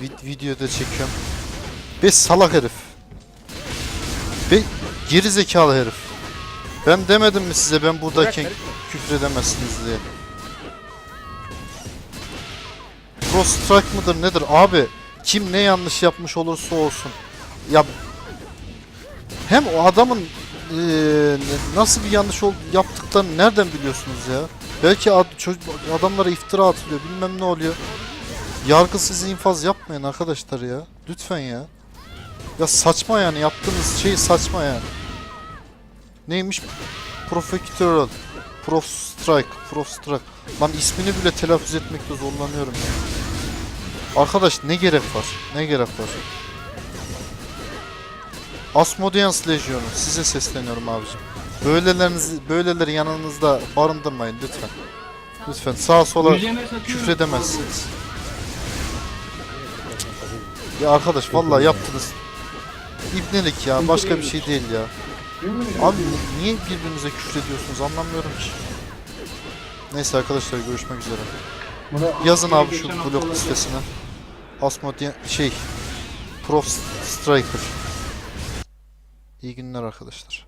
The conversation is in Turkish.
Vid videoda çekiyorum. Be salak herif. Be geri zekalı herif. Ben demedim mi size ben buradayken küfredemezsiniz diye. Pro strike mıdır nedir abi? Kim ne yanlış yapmış olursa olsun. Ya hem o adamın ne- nasıl bir yanlış ol yaptıklarını nereden biliyorsunuz ya? Belki ad, çocuk, adamlara iftira atılıyor bilmem ne oluyor. Yargısız infaz yapmayın arkadaşlar ya. Lütfen ya. Ya saçma yani yaptığınız şey saçma yani. Neymiş? Profiterol. Prof Strike. Prof Strike. Lan ismini bile telaffuz etmekte zorlanıyorum ya. Arkadaş ne gerek var? Ne gerek var? Asmodeans Lejyonu size sesleniyorum abicim. Böylelerinizi böyleleri yanınızda barındırmayın lütfen. Lütfen sağa sola küfredemezsiniz. Ya arkadaş vallahi yaptınız. İbnelik ya başka bir şey değil ya. Abi ni- niye birbirinize küfrediyorsunuz anlamıyorum ki. Neyse arkadaşlar görüşmek üzere. Yazın abi şu haftalarda- listesine. Asmodian şey Prof Striker. İyi günler arkadaşlar.